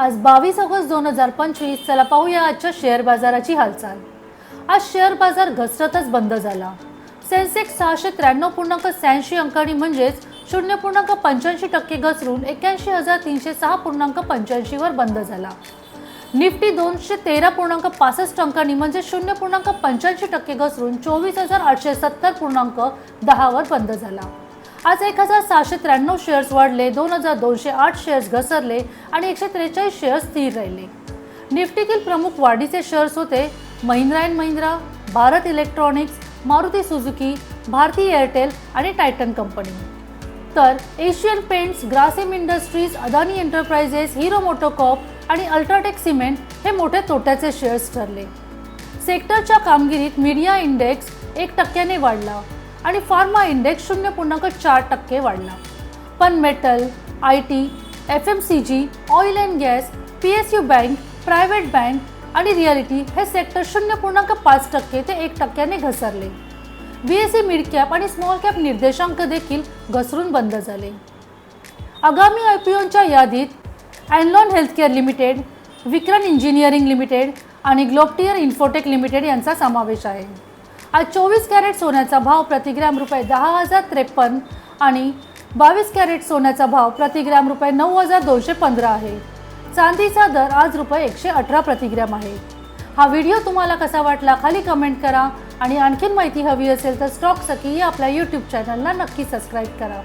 आज बावीस ऑगस्ट दोन हजार पंचवीस चला पाहूया आजच्या शेअर बाजाराची हालचाल. आज शेअर बाजार घसरतच बंद झाला. सेन्सेक्स सहाशे त्र्याण्णव पूर्णांक शहाऐंशी अंकांनी म्हणजेच शून्य पूर्णांक पंच्याऐंशी टक्के घसरून एक्याऐंशी हजार तीनशे सहा पूर्णांक पंच्याऐंशीवर बंद झाला. निफ्टी दोनशे तेरा पूर्णांक पासष्ट अंकांनी म्हणजे शून्य पूर्णांक पंच्याऐंशी टक्के घसरून चोवीस हजार आठशे सत्तर पूर्णांक दहावर बंद झाला. आज एक हजार सहाशे त्र्याण्णव शेअर्स वाढले दोन हजार दोनशे आठ शेअर्स घसरले आणि एकशे त्रेचाळीस शेअर्स स्थिर राहिले. निफ्टीतील प्रमुख वाढीचे शेअर्स होते Mahindra and Mahindra Bharat Electronics Maruti Suzuki Bharti Airtel आणि टायटन कंपनी. तर Asian Paints Grasim Industries Adani Enterprises Hero MotoCorp आणि अल्ट्राटेक सिमेंट हे मोठे तोट्याचे शेअर्स ठरले. सेक्टरच्या कामगिरीत मीडिया इंडेक्स एक टक्क्याने वाढला. आणि फार्मा इंडेक्स शून्य पूर्णांक चार टक्के वाढला. पण metal I T F M C G oil and gas P S U bank private bank आणि रिअलिटी हे सेक्टर शून्य पूर्णांक पाच टक्के ते एक टक्क्याने घसरले. B S E mid cap आणि स्मॉल कॅप निर्देशांक देखील घसरून बंद झाले. आगामी आय पी ओच्या यादीत Anlon Healthcare Limited Vikram Engineering Limited आणि ग्लोबटियर इन्फोटेक लिमिटेड यांचा समावेश आहे. आज चोवीस कॅरेट सोन्याचा भाव प्रतिग्रॅम रुपये दहा हजार त्रेपन्न आणि बावीस कॅरेट सोन्याचा भाव प्रतिग्रॅम रुपये नऊ हजार दोनशे पंधरा आहे. चांदीचा दर आज रुपये एकशे अठरा प्रतिग्रॅम आहे. हा व्हिडिओ तुम्हाला कसा वाटला खाली कमेंट करा आणि आणखीन माहिती हवी असेल तर स्टॉक सखी या आपल्या यूट्यूब चॅनलला नक्की सबस्क्राईब करा.